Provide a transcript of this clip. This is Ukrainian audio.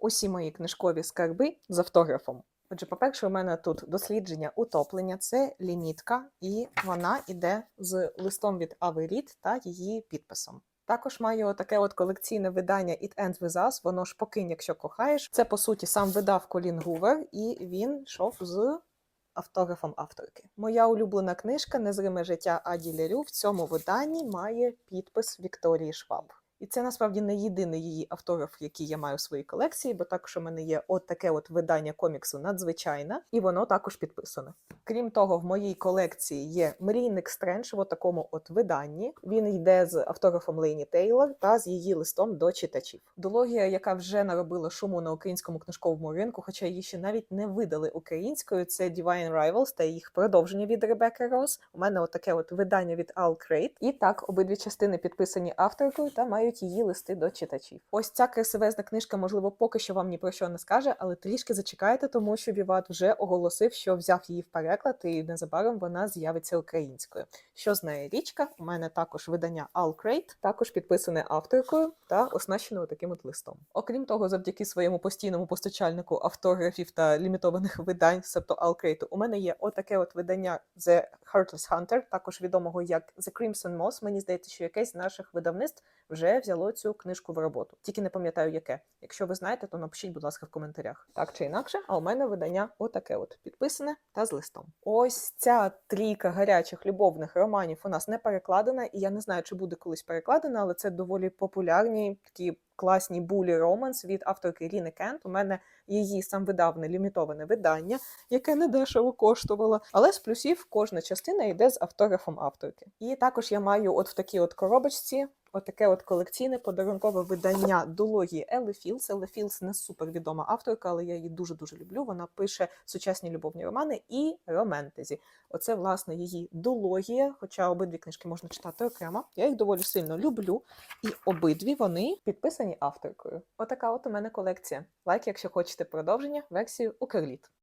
усі мої книжкові скарби з автографом. Отже, по-перше, у мене тут дослідження утоплення, це лімітка, і вона йде з листом від Аверіт та її підписом. Також маю таке от колекційне видання It Ends With Us, воно ж покинь, якщо кохаєш. Це по суті сам видав Колін Гувер, і він йшов з автографом авторки. Моя улюблена книжка Незриме життя Аді Лерю в цьому виданні має підпис Вікторії Шваб. І це насправді не єдиний її автограф, який я маю в своїй колекції, бо також у мене є от таке от видання коміксу надзвичайне, і воно також підписане. Крім того, в моїй колекції є Мрійник Стрендж в такому от виданні. Він йде з автографом Лейні Тейлор та з її листом до читачів. Дологія, яка вже наробила шуму на українському книжковому ринку, хоча її ще навіть не видали українською, це Divine Rivals та їх продовження від Ребекки Рос. У мене от таке от видання від Al Crate. І так, обидві частини підписані авторкою та мають її листи до читачів. Ось ця красивезна книжка, можливо, поки що вам ні про що не скаже, але трішки зачекайте, тому що Віват вже оголосив, що взяв її в переклад, і незабаром вона з'явиться українською. Що з неї річка? У мене також видання Crate, також підписане авторкою та оснащене таким от листом. Окрім того, завдяки своєму постійному постачальнику автографів та лімітованих видань, себто Crate, у мене є отаке от видання The Heartless Hunter, також відомого як The Crimson Moss. Мені здається, що якесь з наших видавництв вже взяло цю книжку в роботу. Тільки не пам'ятаю, яке. Якщо ви знаєте, то напишіть, будь ласка, в коментарях. Так чи інакше, а у мене видання отаке от підписане та з листом. Ось ця трійка гарячих любовних романів у нас не перекладена, і я не знаю, чи буде колись перекладена, але це доволі популярні такі. Класні булі романс від авторки Ріни Кент. У мене її сам видавне лімітоване видання, яке не дешево коштувало. Але з плюсів кожна частина йде з автографом авторки. І також я маю от в такій от коробочці Отаке от колекційне подарункове видання дології Елли Філс. Елли Філс не супервідома авторка, але я її дуже-дуже люблю. Вона пише сучасні любовні романи і романтезі. Оце, власне, її дологія, хоча обидві книжки можна читати окремо. Я їх доволі сильно люблю. І обидві вони підписані авторкою. Отака от у мене колекція. Лайк, якщо хочете продовження, версію Укрліт.